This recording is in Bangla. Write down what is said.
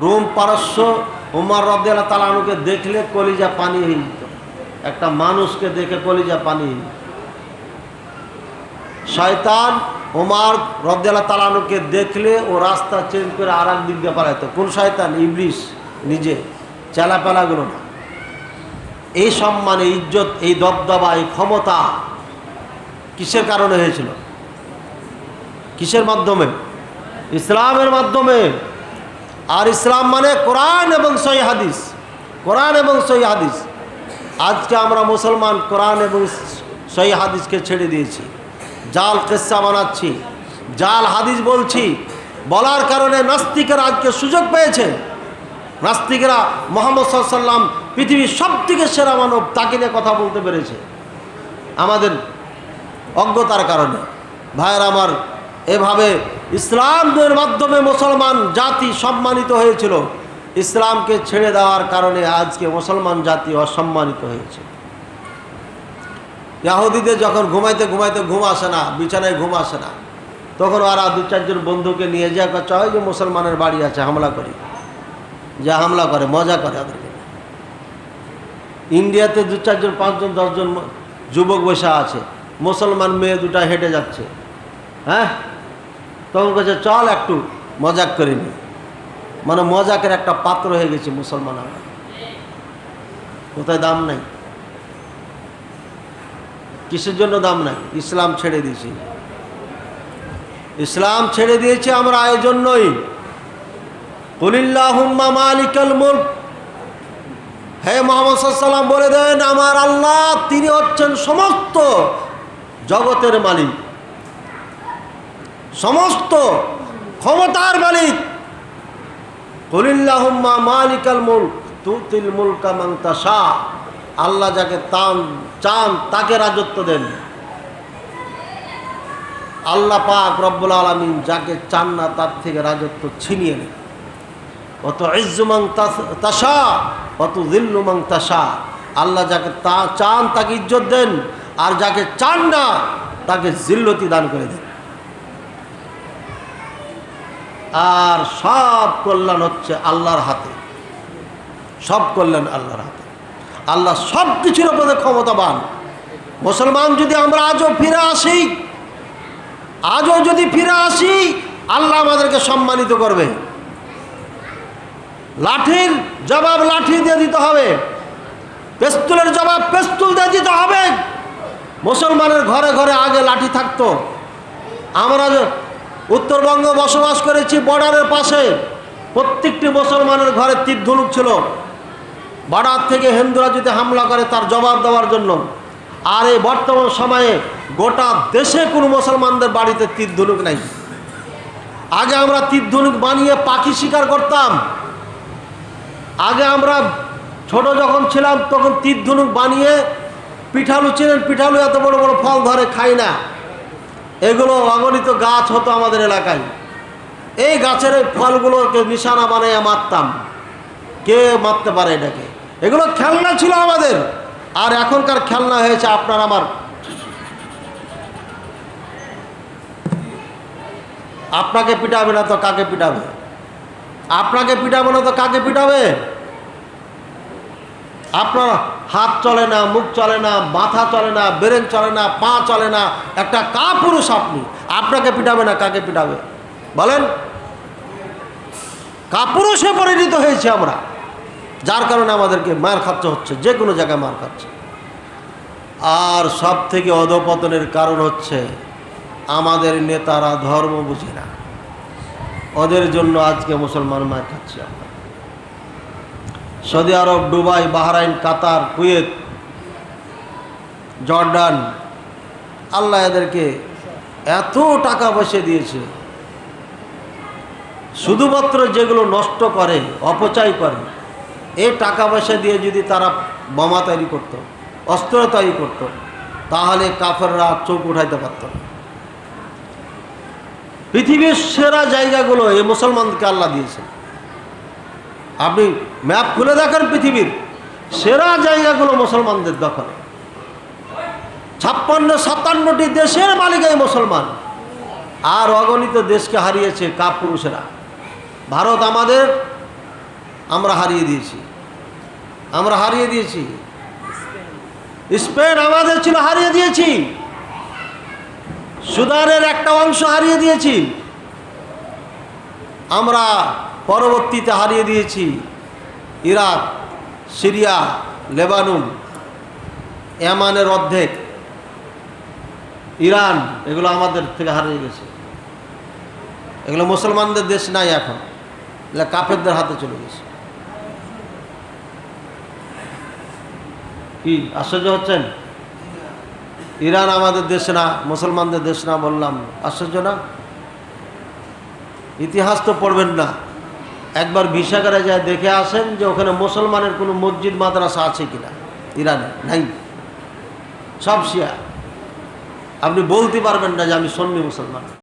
রোম পারস্য, উমার রদ্দাল তালানুকে দেখলে কলিজা পানি হয়ে যেত। একটা মানুষকে দেখে কলিজা পানি হয়ে যেত। শয়তান ওমার রদ্দাল তালানুকে দেখলে ও রাস্তা চেঞ্জ করে আর এক দিক দিয়ে পালাইতো। কোন শয়তান? ইবলিশ নিজে। চেলাপেলাগুলো না। এই সম্মান, এই ইজ্জত, এই দবদবা, এই ক্ষমতা কিসের কারণে হয়েছিল? কিসের মাধ্যমে? ইসলামের মাধ্যমে। আর ইসলাম মানে কোরআন এবং সই হাদিস। কোরআন এবং সই হাদিস। আজকে আমরা মুসলমান কোরআন এবং সই হাদিসকে ছেড়ে দিয়েছি। জাল কেসা বানাচ্ছি, জাল হাদিস বলছি। বলার কারণে নাস্তিকেরা আজকে সুযোগ পেয়েছে। নাস্তিকেরা মোহাম্মদ সাল্লাম পৃথিবীর সব থেকে সেরা মানব তাকে নিয়ে কথা বলতে পেরেছে। আমাদের অজ্ঞতার কারণে। ভাইয়ের আমার এভাবে ইসলামের মাধ্যমে মুসলমান জাতি সম্মানিত হয়েছিল। ইসলামকে ছেড়ে দেওয়ার কারণে আজকে মুসলমান জাতি অসম্মানিত হয়েছে। ইয়াহুদিদের যখন ঘুমাইতে ঘুমাইতে ঘুম আসে না, বিছানায় ঘুম আসে না, তখন ওরা দু চারজন বন্ধুকে নিয়ে যা চায় যে মুসলমানের বাড়ি আছে, হামলা করি। যা হামলা করে, মজা করে ওদেরকে ইন্ডিয়াতে দু চারজন, পাঁচজন, দশজন যুবক বসে আছে, মুসলমান মেয়ে দুটা হেঁটে যাচ্ছে। হ্যাঁ? তখন বলছে চল একটু মজাক করে নি। মানে মজাকের একটা পাত্র হয়ে গেছে মুসলমান আমরা। কোথায় দাম নাই। কিসের জন্য দাম নাই? ইসলাম ছেড়ে দিয়েছি। ইসলাম ছেড়ে দিয়েছি আমরা এই জন্যই কুলিল্লাহুম্মা মালিকাল মুলক। হে মোহাম্মদ সাল্লাম বলে দেন, আমার আল্লাহ, তিনি হচ্ছেন সমস্ত জগতের মালিক। সমস্ত ক্ষমতার মালিক। কলিল্লাহুম্মা মালিকাল মুলক, তুতিল মুলকা মাংতাসা আল্লাহ যাকে তান চান, তাকে রাজত্ব দেন। আল্লাহ পাক রব্বুল আলমিন যাকে চান না, তার থেকে রাজত্ব ছিনিয়ে নেন। অত ইজ্জুমাং তাসা অত জিল্লুমাং তাসা আল্লাহ যাকে তা, চান, তাকে ইজ্জত দেন, আর যাকে চান না, তাকে জিল্লতি দান করে দেন। আর সব কল্যাণ হচ্ছে আল্লাহর হাতে। সব কল্যাণ আল্লাহর হাতে। আল্লাহ সব কিছুর উপরে ক্ষমতাবান। মুসলমান যদি আমরা আজও ফিরে আসি, আজও যদি ফিরে আসি, আল্লাহ আমাদেরকে সম্মানিত করবে। লাঠির জবাব লাঠি দিয়ে দিতে হবে। পেস্তুলের জবাব পেস্তুল দিয়ে দিতে হবে। মুসলমানের ঘরে ঘরে আগে লাঠি থাকতো। আমরা উত্তরবঙ্গে বসবাস করেছি বর্ডারের পাশে। প্রত্যেকটি মুসলমানের ঘরে তীর ধনুক ছিল। বর্ডার থেকে হিন্দুরা যদি হামলা করে, তার জবাব দেওয়ার জন্য। আর এই বর্তমান সময়ে গোটা দেশে কোনো মুসলমানদের বাড়িতে তীর ধনুক নাই। আগে আমরা তীর ধনুক বানিয়ে পাখি শিকার করতাম। আগে আমরা ছোট যখন ছিলাম, তখন তীর ধনুক বানিয়ে পিঠালু ছিলেন, পিঠালু এত বড় বড় ফল ধরে খাই না। এগুলো অগণিত গাছ হতো আমাদের এলাকায়। এই গাছের এই ফলগুলোকে নিশানা বানাইয়া মারতাম। কে মারতে পারে এটাকে? এগুলো খেলনা ছিল আমাদের। আর এখনকার খেলনা হয়েছে আপনার আমার। আপনাকে পিটাবে না তো কাকে পিটাবে? আপনাকে পিটাবে না তো কাকে পিটাবে? আপনার হাত চলে না, মুখ চলে না, মাথা চলে না, ব্রেন চলে না, পা চলে না, একটা কা পুরুষ আপনি। আপনাকে পিটাবে না, কাকে পিটাবে? বলেন। কাপুরুষে পরিণত হয়েছে আমরা। যার কারণে আমাদেরকে মার খাচ্ছে হচ্ছে, যে কোনো জায়গায় মার খাচ্ছে। আর সব থেকে অধপতনের কারণ হচ্ছে, আমাদের নেতারা ধর্ম বুঝে না। ওদের জন্য আজকে মুসলমান মার খাচ্ছে আমরা। Saudi Arab, Dubai, Bahrain, Qatar, Kuwait, Jordan, আল্লাহ এদেরকে এত টাকা পয়সা দিয়েছে। শুধুমাত্র যেগুলো নষ্ট করে, অপচয় করে, এই টাকা পয়সা দিয়ে যদি তারা বোমা তৈরি করত, অস্ত্র তৈরি করত, তাহলে কাফেররা চোখ উঠাইতে পারত পৃথিবীর সেরা জায়গাগুলো এই মুসলমানকে আল্লাহ দিয়েছেন। আপনি ম্যাপ খুলে দেখেন পৃথিবীর। সেরা জায়গাগুলো মুসলমানদের দখলে। ছাপ্পান্ন, সাতান্নটি দেশের মালিক এই মুসলমান। আর অগণিত দেশকে হারিয়েছে কাপুরুষেরা। ভারত আমাদের, আমরা হারিয়ে দিয়েছি। আমরা হারিয়ে দিয়েছি। স্পেন আমাদের ছিল হারিয়ে দিয়েছি। সুদানের একটা অংশ হারিয়ে দিয়েছি। আমরা পরবর্তীতে হারিয়ে দিয়েছি ইরাক, সিরিয়া, লেবানুন, এমানের অর্ধেক। ইরান, এগুলো আমাদের থেকে হারিয়ে গেছে। এগুলো মুসলমানদের দেশ নাই এখন। এগুলো কাফেরদের হাতে চলে গেছে। কি, আশ্চর্য হচ্ছেন? ইরান আমাদের দেশ না, মুসলমানদের দেশ না বললাম। আশ্চর্য না? ইতিহাস তো পড়বেন না। একবার ভিসাগারে যায় দেখে আসেন যে ওখানে মুসলমানের কোনো মসজিদ, মাদ্রাসা আছে কিনা। ইরানে নাই। সব শিয়া। আপনি বলতে পারবেন না যে আমি সন্নি মুসলমান।